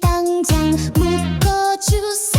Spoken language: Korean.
당장 묶어주세요.